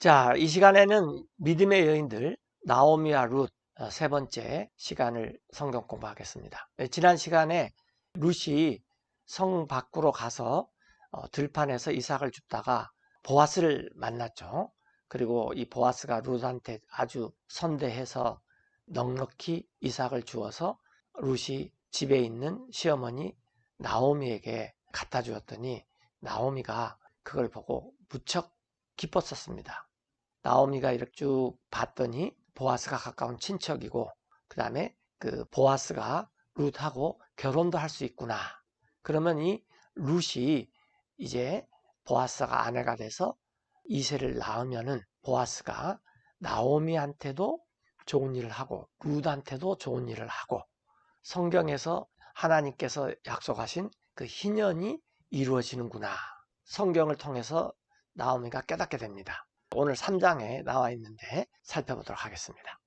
자, 이 시간에는 믿음의 여인들 나오미와 룻 어, 세 번째 시간을 성경 공부하겠습니다. 네, 지난 시간에 룻이 성 밖으로 가서 어, 들판에서 이삭을 줍다가 보아스를 만났죠. 그리고 이 보아스가 룻한테 아주 선대해서 넉넉히 이삭을 주어서 룻이 집에 있는 시어머니 나오미에게 갖다 주었더니 나오미가 그걸 보고 무척 기뻤었습니다. 나오미가 이렇게 쭉 봤더니 보아스가 가까운 친척이고 그 다음에 그 보아스가 룻하고 결혼도 할 수 있구나. 그러면 이 룻이 이제 보아스가 아내가 돼서 이세를 낳으면은 보아스가 나오미한테도 좋은 일을 하고 룻한테도 좋은 일을 하고 성경에서 하나님께서 약속하신 그 희년이 이루어지는구나. 성경을 통해서 나오미가 깨닫게 됩니다. 오늘 3장에 나와 있는데 살펴보도록 하겠습니다.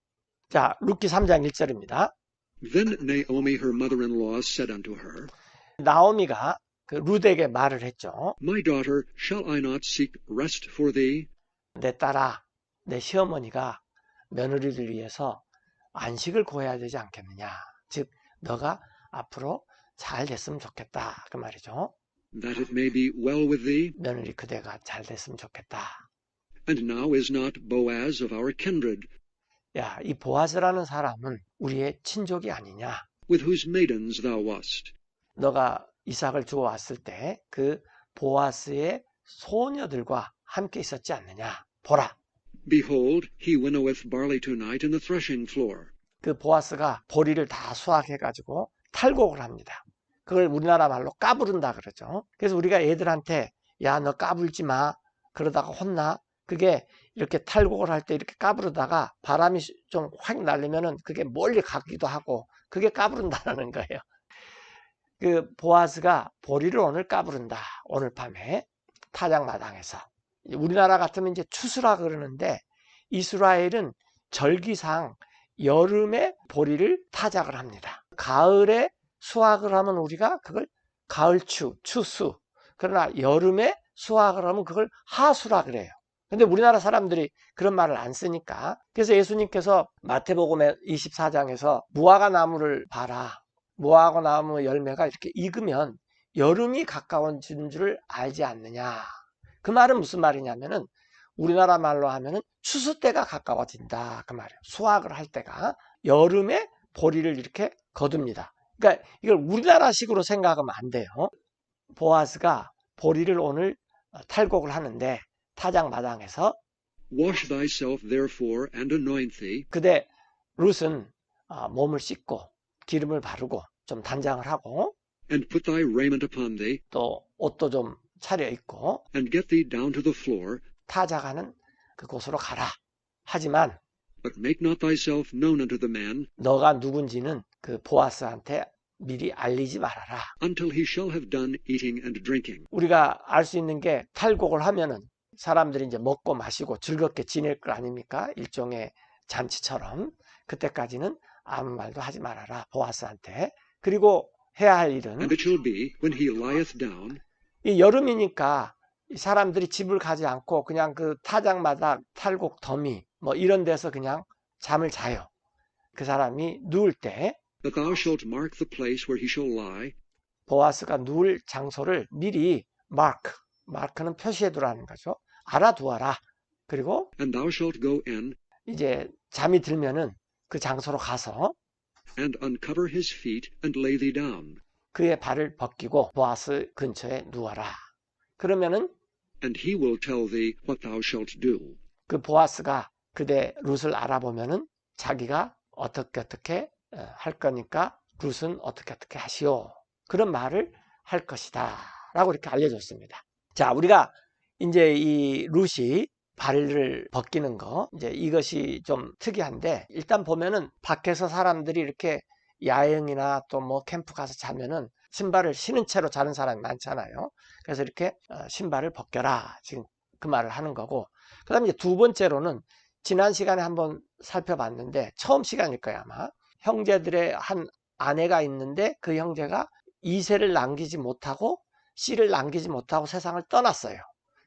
자, 룻기 3장 1절입니다. Then Naomi her mother-in-law said unto her, 나오미가 그 룻에게 말을 했죠. My daughter, shall I not seek rest for thee? 내 딸아, 내 시어머니가 며느리를 위해서 안식을 구해야 되지 않겠느냐. 즉, 너가 앞으로 잘 됐으면 좋겠다. 그 말이죠. that it may be well with thee? 며느리 그대가 잘 됐으면 좋겠다. And now is not Boaz of our kindred, 야, 이 보아스라는 사람은 우리의 친족이 아니냐. with whose maidens thou wast? 너가 이삭을 주워 왔을 때 그 보아스의 소녀들과 함께 있었지 않느냐. 보라. Behold, he winnoweth barley tonight in the threshing floor. 그 보아스가 보리를 다 수확해 가지고 탈곡을 합니다. 그걸 우리나라 말로 까부른다 그러죠. 그래서 우리가 애들한테 야, 너 까불지 마. 그러다가 혼나. 그게 이렇게 탈곡을 할 때 이렇게 까부르다가 바람이 좀 확 날리면은 그게 멀리 가기도 하고 그게 까부른다라는 거예요. 그 보아스가 보리를 오늘 까부른다. 오늘 밤에 타작마당에서. 우리나라 같으면 이제 추수라 그러는데 이스라엘은 절기상 여름에 보리를 타작을 합니다. 가을에 수확을 하면 우리가 그걸 가을추, 추수. 그러나 여름에 수확을 하면 그걸 하수라 그래요. 근데 우리나라 사람들이 그런 말을 안 쓰니까 그래서 예수님께서 마태복음의 24장에서 무화과 나무를 봐라. 무화과 나무 열매가 이렇게 익으면 여름이 가까워지는 줄을 알지 않느냐. 그 말은 무슨 말이냐면은 우리나라 말로 하면은 추수 때가 가까워진다. 그 말이에요. 수확을 할 때가 여름에 보리를 이렇게 거둡니다. 그러니까 이걸 우리나라식으로 생각하면 안 돼요. 보아스가 보리를 오늘 탈곡을 하는데 타작 마당에서 Wash thyself therefore and anoint thee, 그대 룻은 아, 몸을 씻고 기름을 바르고 좀 단장을 하고 and put thy raiment upon thee, 또 옷도 좀 차려 입고 and get thee down to the floor, 타작하는 그곳으로 가라. 하지만 but make not thyself known unto the man 너가 누군지는 그 보아스한테 미리 알리지 말아라. until he shall have done eating and drinking. 우리가 알 수 있는 게 탈곡을 하면은 사람들이 이제 먹고 마시고 즐겁게 지낼 거 아닙니까? 일종의 잔치처럼 그때까지는 아무 말도 하지 말아라 보아스한테. 그리고 해야 할 일은 이 여름이니까 이 사람들이 집을 가지 않고 그냥 그 타작마다 탈곡 더미 뭐 이런 데서 그냥 잠을 자요. 그 사람이 누울 때 보아스가 누울 장소를 미리 마크, 마크는 표시해 두라는 거죠. 알아두어라. 그리고 이제 잠이 들면은 그 장소로 가서. 그의 발을 벗기고 보아스 근처에 누워라. 그러면은. 그 보아스가 그대 룻을 알아보면은 자기가 어떻게 어떻게 어, 할 거니까 룻은 어떻게 어떻게 하시오. 그런 말을 할 것이다. 라고 이렇게 알려줬습니다. 자, 우리가 이제 이 룻이 발을 벗기는 거, 이제 이것이 좀 특이한데, 일단 보면은 밖에서 사람들이 이렇게 야영이나 또 뭐 캠프 가서 자면은 신발을 신은 채로 자는 사람이 많잖아요. 그래서 이렇게 어, 신발을 벗겨라. 지금 그 말을 하는 거고. 그 다음에 두 번째로는 지난 시간에 한번 살펴봤는데, 처음 시간일 거야, 아마. 형제들의 한 아내가 있는데 그 형제가 이세를 남기지 못하고 씨를 남기지 못하고 세상을 떠났어요.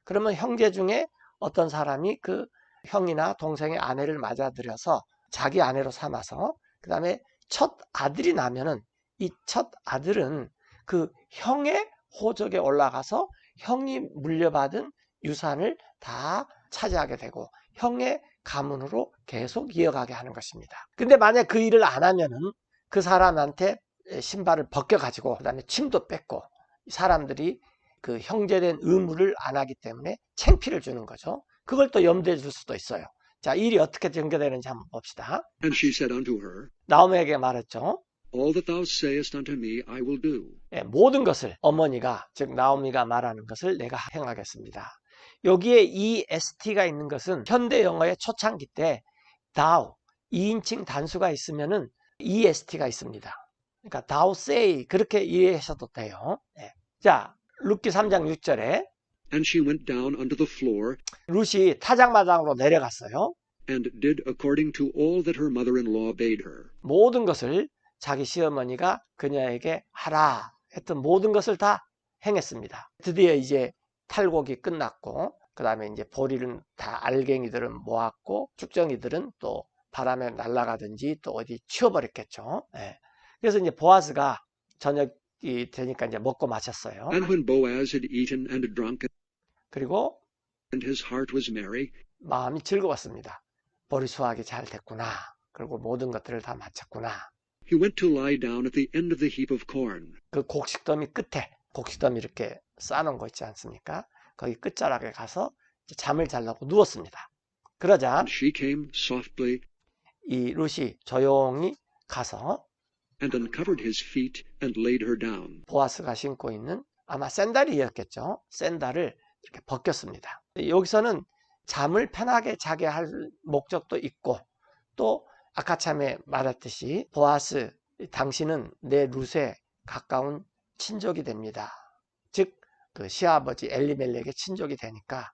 그러면 형제 중에 어떤 사람이 그 형이나 동생의 아내를 맞아들여서 자기 아내로 삼아서 그 다음에 첫 아들이 나면은 이 첫 아들은 그 형의 호적에 올라가서 형이 물려받은 유산을 다 차지하게 되고 형의 가문으로 계속 이어가게 하는 것입니다. 근데 만약 그 일을 안 하면은 그 사람한테 신발을 벗겨가지고 그 다음에 침도 뺏고 사람들이 그 형제된 의무를 안 하기 때문에 챙피를 주는 거죠. 그걸 또 염두에 줄 수도 있어요. 자, 일이 어떻게 전개되는지 한번 봅시다. And she said unto her, 나오미에게 말했죠. All that thou sayest unto me I will do. 예, 모든 것을 어머니가 즉 나오미가 말하는 것을 내가 행하겠습니다. 여기에 EST가 있는 것은 현대 영어의 초창기 때 thou 2인칭 단수가 있으면은 EST가 있습니다. 그러니까 thou say 그렇게 이해하셔도 돼요. 예. 자, 룻기 3장 6절에 And she went down unto the floor, 룻이 타작마당으로 내려갔어요. and did according to all that her mother-in-law bade her. 모든 것을 자기 시어머니가 그녀에게 하라 했던 모든 것을 다 행했습니다. 드디어 이제 탈곡이 끝났고 그 다음에 이제 보리는 다 알갱이들은 모았고 쭉정이들은 또 바람에 날아가든지 또 어디 치워버렸겠죠. 예. 그래서 이제 보아스가 저녁 이 되니까 이제 먹고 마셨어요. And when Boaz had eaten and drunk, 그리고 and his heart was merry, 마음이 즐거웠습니다. 보리 수확이 잘 됐구나. 그리고 모든 것들을 다 마쳤구나. he went to lie down at the end of the heap of corn. 그 곡식더미 끝에 곡식더미 이렇게 쌓아놓은 거 있지 않습니까? 거기 끝자락에 가서 잠을 자려고 누웠습니다. 그러자 she came softly 이 룻이 조용히 가서 and uncovered his feet and laid her down. 보아스가 신고 있는 아마 샌달이었겠죠. 샌달을 이렇게 벗겼습니다. 여기서는 잠을 편하게 자게 할 목적도 있고 또 아까 참에 말했듯이 보아스 당신은 내 룻에 가까운 친족이 됩니다. 즉 그 시아버지 엘리멜렉의 친족이 되니까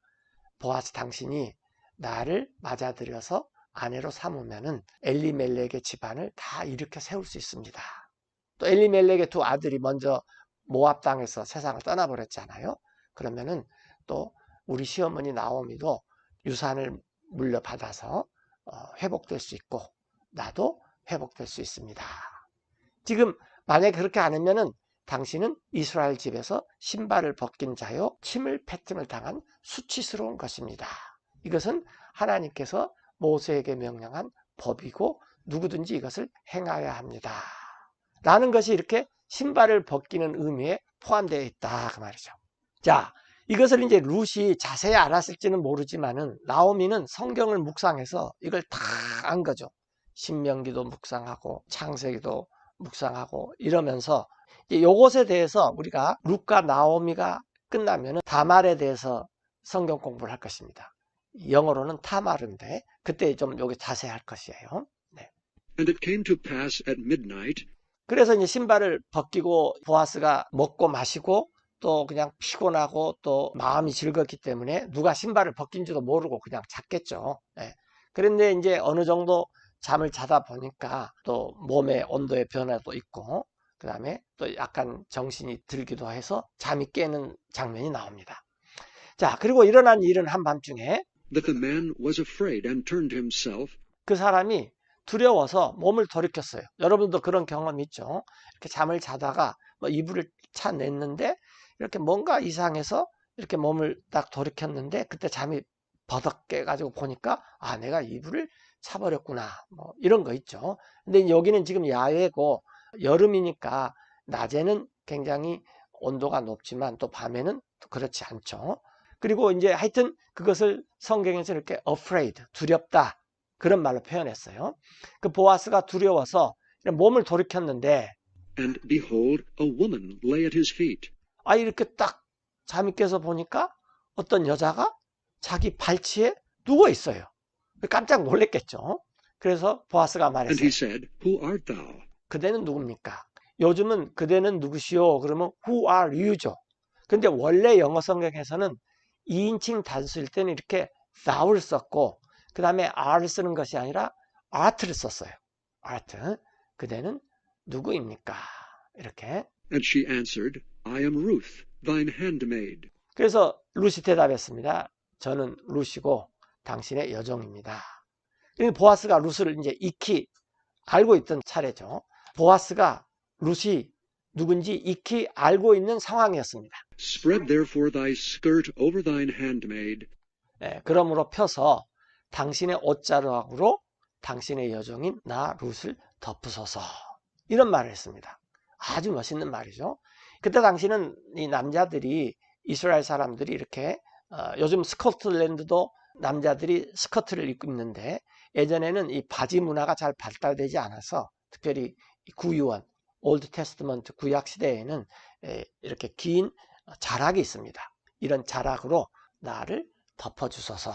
보아스 당신이 나를 맞아들여서 아내로 삼으면은 엘리멜렉의 집안을 다 일으켜 세울 수 있습니다. 또 엘리멜렉의 두 아들이 먼저 모압 땅에서 세상을 떠나버렸잖아요. 그러면은 또 우리 시어머니 나오미도 유산을 물려받아서 어, 회복될 수 있고 나도 회복될 수 있습니다. 지금 만약에 그렇게 안 하면은 당신은 이스라엘 집에서 신발을 벗긴 자요 침을 뱉음을 당한 수치스러운 것입니다. 이것은 하나님께서 모세에게 명령한 법이고 누구든지 이것을 행하여야 합니다. 라는 것이 이렇게 신발을 벗기는 의미에 포함되어 있다 그 말이죠. 자, 이것을 이제 룻이 자세히 알았을지는 모르지만은 나오미는 성경을 묵상해서 이걸 다 안 거죠. 신명기도 묵상하고 창세기도 묵상하고 이러면서 이것에 대해서 우리가 룻과 나오미가 끝나면은 다말에 대해서 성경 공부를 할 것입니다. 영어로는 타마르인데 그때 좀 여기 자세히 할 것이에요. 네. And it came to pass at midnight 그래서 이제 신발을 벗기고 보아스가 먹고 마시고 또 그냥 피곤하고 또 마음이 즐겁기 때문에 누가 신발을 벗긴지도 모르고 그냥 잤겠죠. 예. 그런데 이제 어느 정도 잠을 자다 보니까 또 몸의 온도의 변화도 있고 그 다음에 또 약간 정신이 들기도 해서 잠이 깨는 장면이 나옵니다. 자, 그리고 일어난 일은 한밤중에 that the man was afraid and turned himself 그 사람이 두려워서 몸을 돌이켰어요. 여러분도 그런 경험 있죠? 이렇게 잠을 자다가 뭐 이불을 차냈는데 이렇게 뭔가 이상해서 이렇게 몸을 딱 돌이켰는데 그때 잠이 버덕 깨가지고 보니까 아 내가 이불을 차버렸구나 뭐 이런 거 있죠. 근데 여기는 지금 야외고 여름이니까 낮에는 굉장히 온도가 높지만 또 밤에는 또 그렇지 않죠. 그리고 이제 하여튼 그것을 성경에서 이렇게 afraid 두렵다 그런 말로 표현했어요. 그 보아스가 두려워서 몸을 돌이켰는데 and behold a woman lay at his feet 아 이렇게 딱 잠이 깨서 보니까 어떤 여자가 자기 발치에 누워 있어요. 깜짝 놀랬겠죠. 그래서 보아스가 and 말했어요. he said who art thou 그대는 누굽니까? 요즘은 그대는 누구시오? 그러면 who are you죠. 근데 원래 영어 성경에서는 2인칭 단수일 때는 이렇게 thou를 썼고 그 다음에 are를 쓰는 것이 아니라 art를 썼어요. art. 그대는 누구입니까? 이렇게. and she answered i am ruth thine handmaid 그래서 루시 대답했습니다. 저는 룻이고 당신의 여종입니다. 그러니까 보아스가 룻을 이제 익히 알고 있던 차례죠. 보아스가 룻이 누군지 익히 알고 있는 상황이었습니다. Spread therefore thy skirt over thine handmaid, 예, 그러므로 펴서 당신의 옷자락으로 당신의 여종인 나 룻을 덮으소서. 이런 말을 했습니다. 아주 멋있는 말이죠. 그때 당시는 이 남자들이 이스라엘 사람들이 이렇게 어, 요즘 스코틀랜드도 남자들이 스커트를 입고 있는데 예전에는 이 바지 문화가 잘 발달되지 않아서 특별히 이 구유원 올드 테스트먼트 구약 시대에는 에, 이렇게 긴 자락이 있습니다. 이런 자락으로 나를 덮어주소서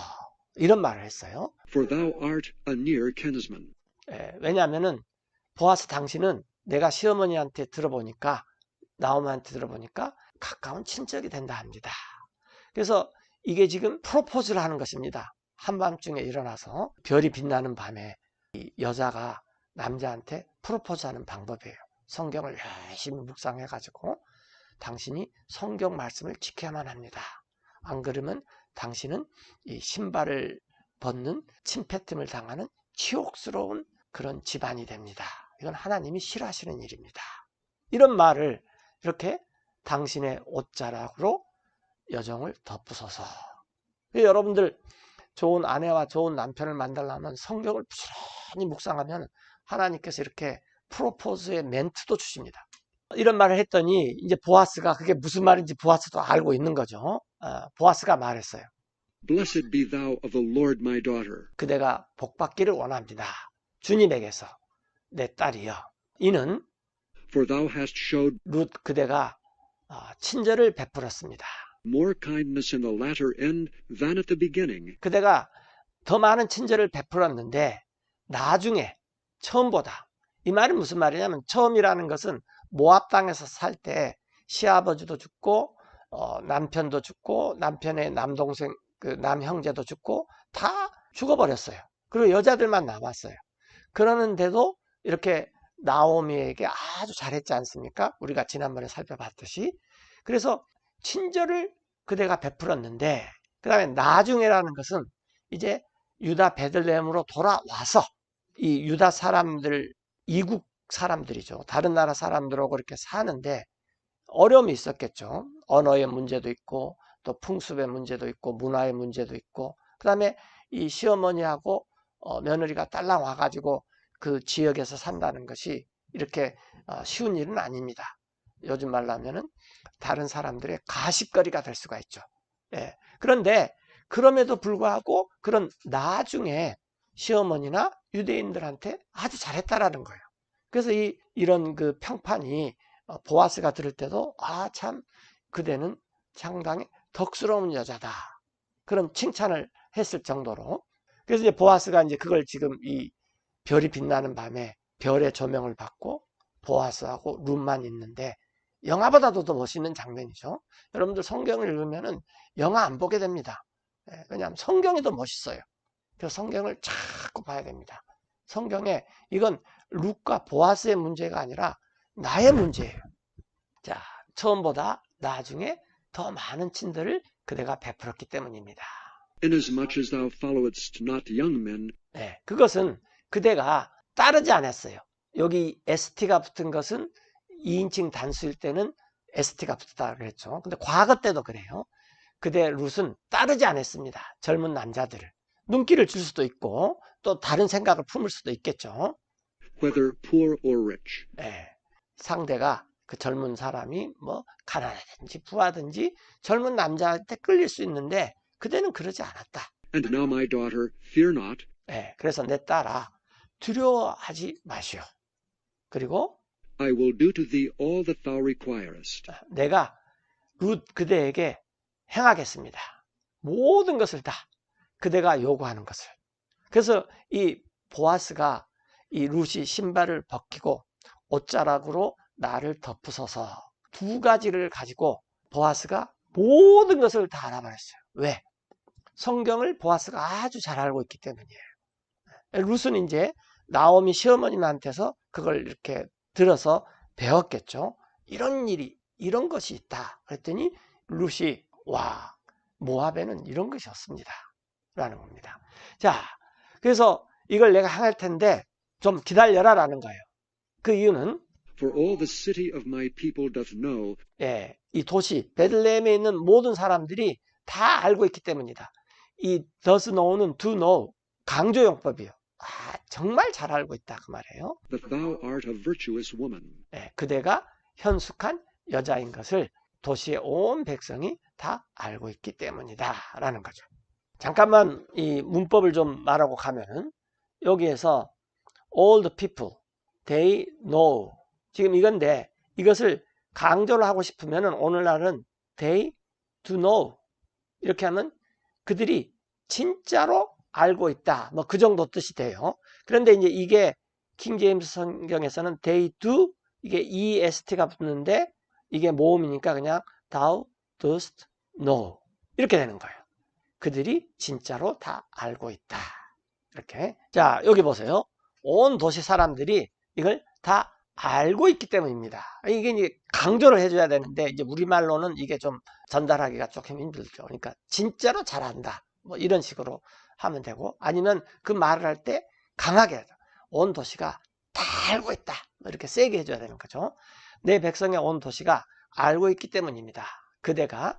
이런 말을 했어요. for thou art a near kinsman. 예, 왜냐하면은 보아스 당신은 내가 시어머니한테 들어보니까 나오미한테 들어보니까 가까운 친척이 된다 합니다. 그래서 이게 지금 프로포즈를 하는 것입니다. 한밤중에 일어나서 별이 빛나는 밤에 이 여자가 남자한테 프로포즈하는 방법이에요. 성경을 열심히 묵상해가지고 당신이 성경 말씀을 지켜야만 합니다. 안 그러면 당신은 이 신발을 벗는 침패틈을 당하는 치욕스러운 그런 집안이 됩니다. 이건 하나님이 싫어하시는 일입니다. 이런 말을 이렇게 당신의 옷자락으로 여정을 덮으소서. 여러분들 좋은 아내와 좋은 남편을 만들려면 성경을 부지런히 묵상하면 하나님께서 이렇게 프로포즈의 멘트도 주십니다. 이런 말을 했더니 이제 보아스가 그게 무슨 말인지 보아스도 알고 있는 거죠. 어, 보아스가 말했어요. Blessed be thou of the Lord my daughter. 그대가 복받기를 원합니다. 주님에게서 내 딸이여. 이는 For thou hast showed 룻 그대가 어, 친절을 베풀었습니다. more kindness in the latter end than at the beginning. 그대가 더 많은 친절을 베풀었는데 나중에 처음보다 이 말은 무슨 말이냐면 처음이라는 것은 모압 땅에서 살 때 시아버지도 죽고 어, 남편도 죽고 남편의 남동생 그 남형제도 죽고 다 죽어버렸어요. 그리고 여자들만 남았어요. 그러는데도 이렇게 나오미에게 아주 잘했지 않습니까? 우리가 지난번에 살펴봤듯이. 그래서 친절을 그대가 베풀었는데 그 다음에 나중에라는 것은 이제 유다 베들레헴으로 돌아와서 이 유다 사람들 이국 사람들이죠. 다른 나라 사람들하고 이렇게 사는데 어려움이 있었겠죠. 언어의 문제도 있고 또 풍습의 문제도 있고 문화의 문제도 있고 그 다음에 이 시어머니하고 어, 며느리가 딸랑 와가지고 그 지역에서 산다는 것이 이렇게 어, 쉬운 일은 아닙니다. 요즘 말로 하면은 다른 사람들의 가십거리가 될 수가 있죠. 예. 그런데 그럼에도 불구하고 그런 나중에 시어머니나 유대인들한테 아주 잘했다라는 거예요. 그래서 이 이런 그 평판이 어, 보아스가 들을 때도 아 참 그대는 상당히 덕스러운 여자다. 그런 칭찬을 했을 정도로 그래서 이제 보아스가 이제 그걸 지금 이 별이 빛나는 밤에 별의 조명을 받고 보아스하고 룸만 있는데 영화보다도 더 멋있는 장면이죠. 여러분들 성경을 읽으면은 영화 안 보게 됩니다. 예, 왜냐하면 성경이 더 멋있어요. 그래서 성경을 자꾸 봐야 됩니다. 성경에 이건 룩과 보아스의 문제가 아니라 나의 문제예요. 자, 처음보다 나중에 더 많은 친들을 그대가 베풀었기 때문입니다. Inasmuch as thou followedst not young men, 네, 그것은 그대가 따르지 않았어요. 여기 ST가 붙은 것은 2인칭 단수일 때는 ST가 붙었다 그랬죠. 근데 과거 때도 그래요. 그대 룻은 따르지 않았습니다. 젊은 남자들을. 눈길을 줄 수도 있고 또 다른 생각을 품을 수도 있겠죠. Whether poor or rich. 예, 상대가 그 젊은 사람이 뭐 가난하든지 부하든지 젊은 남자한테 끌릴 수 있는데 그대는 그러지 않았다. And now, my daughter, fear not, 예, 그래서 내 딸아 두려워하지 마시오. 그리고 I will do to thee all that thou requirest. 내가 룻 그대에게 행하겠습니다. 모든 것을 다 그대가 요구하는 것을. 그래서 이 보아스가 이 룻이 신발을 벗기고 옷자락으로 나를 덮으소서 두 가지를 가지고 보아스가 모든 것을 다 알아버렸어요. 왜? 성경을 보아스가 아주 잘 알고 있기 때문이에요. 룻은 이제 나오미 시어머님한테서 그걸 이렇게 들어서 배웠겠죠. 이런 일이, 이런 것이 있다. 그랬더니 룻이, 와, 모압에는 이런 것이 없습니다. 라는 겁니다. 자, 그래서 이걸 내가 행할 텐데 좀 기다려라 라는 거예요. 그 이유는 For all the city of my people doth know 예, 이 도시 베들레헴에 있는 모든 사람들이 다 알고 있기 때문이다. 이 does know는 do know 강조용법이에요. 아, 정말 잘 알고 있다 그 말이에요. that thou art a virtuous woman. 예, 그대가 현숙한 여자인 것을 도시의 온 백성이 다 알고 있기 때문이다 라는 거죠. 잠깐만 이 문법을 좀 말하고 가면은 여기에서 all the people they know 지금 이건데 이것을 강조를 하고 싶으면은 오늘날은 they do know 이렇게 하면 그들이 진짜로 알고 있다 뭐 그 정도 뜻이 돼요. 그런데 이제 이게 킹 제임스 성경에서는 they do 이게 est가 붙는데 이게 모음이니까 그냥 thou dost know 이렇게 되는 거예요. 그들이 진짜로 다 알고 있다. 이렇게. 자, 여기 보세요. 온 도시 사람들이 이걸 다 알고 있기 때문입니다. 이게 이제 강조를 해줘야 되는데, 이제 우리말로는 이게 좀 전달하기가 조금 힘들죠. 그러니까, 진짜로 잘한다. 뭐 이런 식으로 하면 되고, 아니면 그 말을 할 때 강하게. 온 도시가 다 알고 있다. 뭐 이렇게 세게 해줘야 되는 거죠. 내 백성의 온 도시가 알고 있기 때문입니다. 그대가.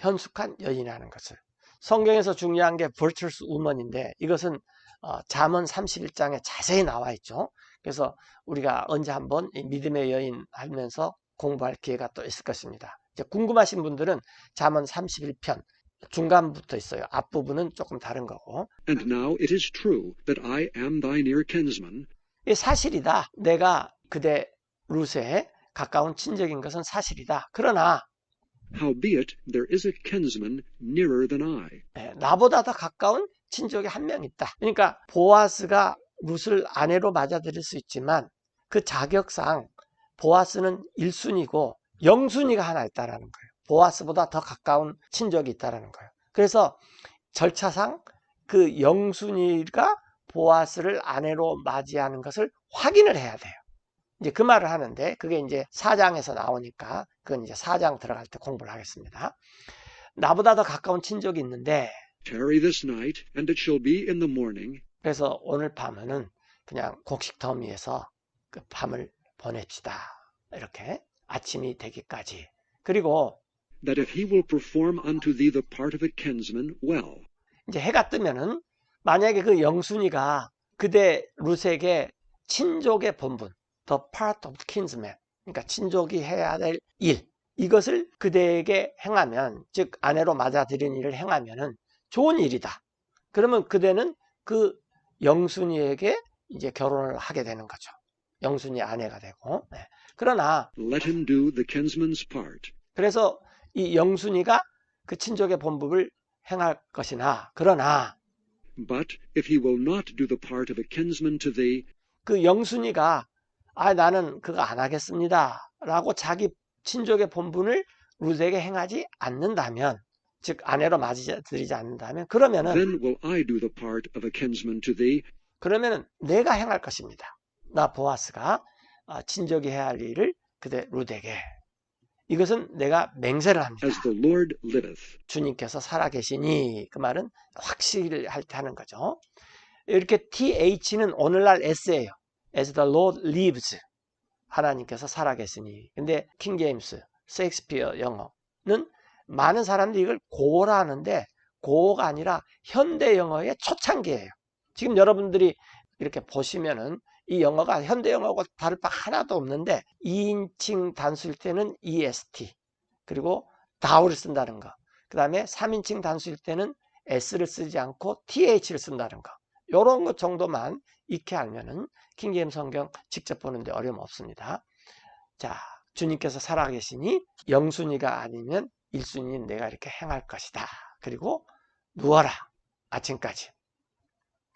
현숙한 여인이라는 것을. 성경에서 중요한 게 virtuous woman인데 이것은 어, 잠언 31장에 자세히 나와 있죠. 그래서 우리가 언제 한번 이 믿음의 여인 하면서 공부할 기회가 또 있을 것입니다. 이제 궁금하신 분들은 잠언 31편 중간부터 있어요. 앞부분은 조금 다른 거고. And now it is true that I am thy near kinsman, 이 사실이다. 내가 그대 루세에 가까운 친척인 것은 사실이다. 그러나 howbeit there is a kinsman nearer than I. 예, 나보다 더 가까운 친족이 한 명 있다. 그러니까 보아스가 룻을 아내로 맞아들일 수 있지만 그 자격상 보아스는 1순위고 영순위가 하나 있다라는 거예요. 보아스보다 더 가까운 친족이 있다라는 거예요. 그래서 절차상 그 영순위가 보아스를 아내로 맞이하는 것을 확인을 해야 돼요. 이제 그 말을 하는데 그게 이제 사장에서 나오니까 그건 이제 사장 들어갈 때 공부를 하겠습니다. 나보다 더 가까운 친족이 있는데 Tarry this night, and it shall be in the morning, 그래서 오늘 밤은 그냥 곡식 더미에서 그 밤을 보냅시다. 이렇게 아침이 되기까지. 그리고 that if he will perform unto thee the part of a kinsman, well. 이제 해가 뜨면은 만약에 그 영순이가 그대 룻에게 친족의 본분, the part of kinsman, 그러니까 친족이 해야 될 일, 이것을 그대에게 행하면, 즉 아내로 맞아들인 일을 행하면은 좋은 일이다. 그러면 그대는 그 영순이에게 이제 결혼을 하게 되는 거죠. 영순이 아내가 되고. 네. 그러나. 그래서 이 영순이가 그 친족의 본분을 행할 것이나 그러나 But if he will not do the part of a kinsman to thee, 그 영순이가 아 나는 그거 안 하겠습니다 라고 자기 친족의 본분을 룻에게 행하지 않는다면 즉 아내로 맞이들이지 않는다면 그러면은 그러면은 내가 행할 것입니다 나 보아스가 아, 친족이 해야 할 일을 그대 룻에게 이것은 내가 맹세를 합니다 as the Lord liveth. 주님께서 살아계시니 그 말은 확실할 때 하는 거죠. 이렇게 TH는 오늘날 S예요. As the Lord lives. 하나님께서 살아계시니. 근데 킹 제임스, 셰익스피어 영어는 많은 사람들이 이걸 고라 하는데 고가 아니라 현대 영어의 초창기예요. 지금 여러분들이 이렇게 보시면은 이 영어가 현대 영어하고 다를 바 하나도 없는데 2인칭 단수일 때는 EST 그리고 다우를 쓴다는 거. 그 다음에 3인칭 단수일 때는 S를 쓰지 않고 TH를 쓴다는 거. 요런 것 정도만 익히 알면은 킹제임 성경 직접 보는데 어려움 없습니다. 자, 주님께서 살아계시니 영순이가 아니면 일순위는 내가 이렇게 행할 것이다. 그리고 누워라. 아침까지.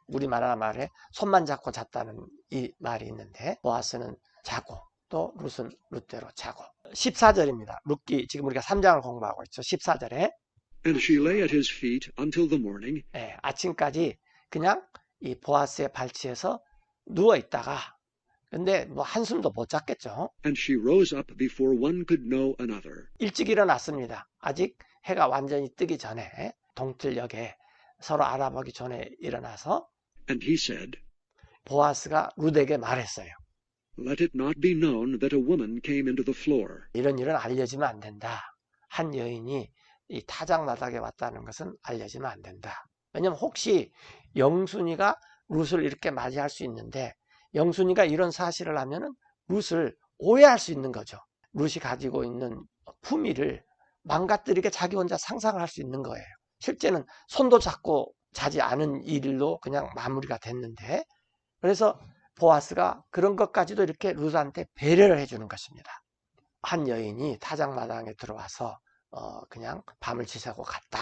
우리말 말에 손만 잡고 잤다는 이 말이 있는데 보아스는 자고 또 룻은 룻대로 자고 14절입니다. 룻기 지금 우리가 3장을 공부하고 있죠. 14절에 And she lay at his feet until the morning, 예, 아침까지 그냥 이 보아스의 발치에서 누워 있다가 근데 뭐 한숨도 못 잤겠죠. And she rose up before one could know another. 일찍 일어났습니다. 아직 해가 완전히 뜨기 전에 동틀역에 서로 알아보기 전에 일어나서 And he said, 보아스가 룻에게 말했어요. Let it not be known that a woman came into the floor. 이런 일은 알려지면 안 된다. 한 여인이 이 타작 마당에 왔다는 것은 알려지면 안 된다. 왜냐면 혹시 영순이가 룻을 이렇게 맞이할 수 있는데 영순이가 이런 사실을 하면은 룻을 오해할 수 있는 거죠. 룻이 가지고 있는 품위를 망가뜨리게 자기 혼자 상상을 할수 있는 거예요. 실제는 손도 잡고 자지 않은 일로 그냥 마무리가 됐는데 그래서 보아스가 그런 것까지도 이렇게 룻한테 배려를 해주는 것입니다. 한 여인이 타작마당에 들어와서 어, 그냥 밤을 지새고 갔다.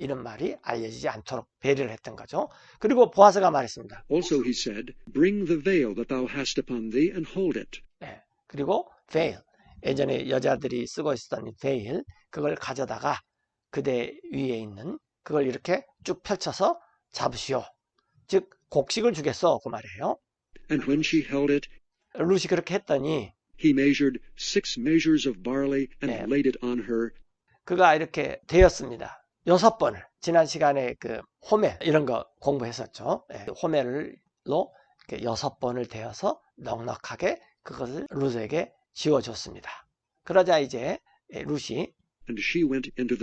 이런 말이 알려지지 않도록 배려를 했던 거죠. 그리고 보아스가 말했습니다. Also he said, Bring the veil that thou hast upon thee, and hold it. 예, 그리고 veil, 예전에 여자들이 쓰고 있었던 이 veil, 그걸 가져다가 그대 위에 있는 그걸 이렇게 쭉 펼쳐서 잡으시오. 즉 곡식을 주겠어 그 말이에요. And when she held it, 룻이 그렇게 했더니 he measured six measures of barley and Yeah. laid it on her. 그가 이렇게 되었습니다. 여섯 번을 지난 시간에 그 호메 이런 거 공부했었죠. 예, 이렇게 여섯 번을 되어서 넉넉하게 그것을 룻에게 지어줬습니다. 그러자 이제 예,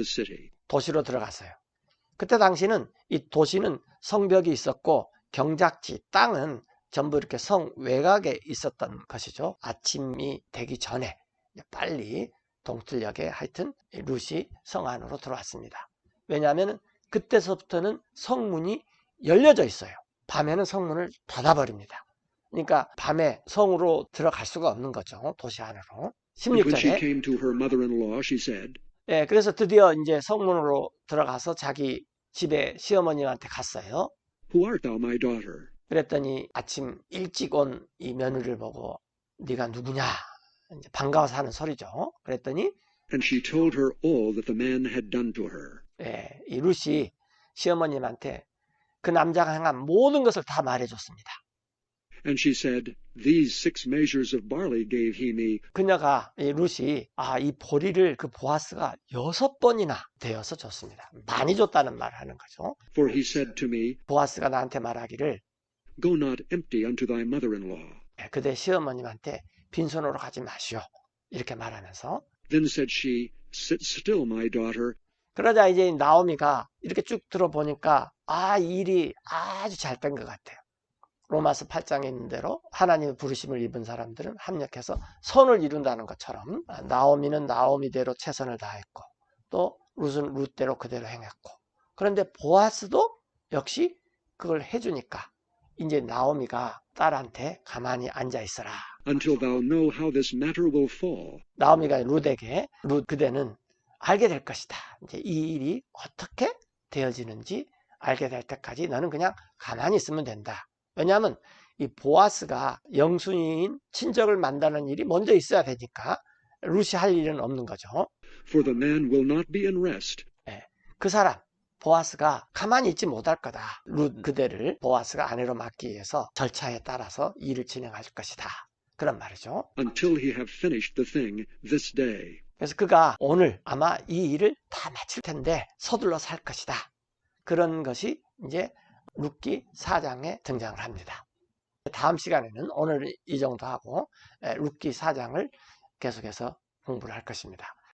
city. 도시로 들어갔어요. 그때 당시는 이 도시는 성벽이 있었고 경작지 땅은 전부 이렇게 성 외곽에 있었던 것이죠. 아침이 되기 전에 빨리 동틀역에 하여튼 이 룻이 성 안으로 들어왔습니다. 왜냐하면 그때서부터는 성문이 열려져 있어요. 밤에는 성문을 닫아버립니다. 그러니까 밤에 성으로 들어갈 수가 없는 거죠. 도시 안으로. And when she 16절에 came to her mother-in-law, she said, 예, 그래서 드디어 이제 성문으로 들어가서 자기 집에 시어머님한테 갔어요. Who art thou, my daughter? 그랬더니 아침 일찍 온 이 며느리를 보고 네가 누구냐? 이제 반가워서 하는 소리죠. 그랬더니 And she told her all that the man had done to her. 예, 이 룻이 시어머님한테 그 남자가 행한 모든 것을 다 말해줬습니다. And she said, These six measures of barley gave he me, 그녀가 이 룻이 아이 보리를 그 보아스가 여섯 번이나 되어서 줬습니다. 많이 줬다는 말을 하는 거죠. for he said to me, 보아스가 나한테 말하기를 Go not empty unto thy mother-in-law. 예, 그대 시어머님한테 빈손으로 가지 마시오. 이렇게 말하면서 Then said she, Sit still, my daughter, 그러자 이제 나오미가 이렇게 쭉 들어보니까 아, 이 일이 아주 잘 된 것 같아요. 로마서 8장에 있는 대로 하나님의 부르심을 입은 사람들은 합력해서 선을 이룬다는 것처럼 아, 나오미는 나오미대로 최선을 다했고 또 룻은 룻대로 그대로 행했고 그런데 보아스도 역시 그걸 해주니까 이제 나오미가 딸한테 가만히 앉아 있어라. until thou know how this matter will fall. 나오미가 룻에게 룻 그대는 알게 될 것이다. 이제 이 일이 어떻게 되어지는지 알게 될 때까지 너는 그냥 가만히 있으면 된다. 왜냐하면 이 보아스가 영순이인 친척을 만나는 일이 먼저 있어야 되니까 룻이 할 일은 없는 거죠. For the man will not be in rest 그 사람 보아스가 가만히 있지 못할 거다. 룻 그대를 보아스가 아내로 맡기 위해서 절차에 따라서 일을 진행할 것이다. 그런 말이죠. until he have finished the thing this day. 그래서 그가 오늘 아마 이 일을 다 마칠 텐데 서둘러서 할 것이다. 그런 것이 이제 룻기 4장에 등장을 합니다. 다음 시간에는 오늘 이 정도 하고 에, 룻기 4장을 계속해서 공부를 할 것입니다.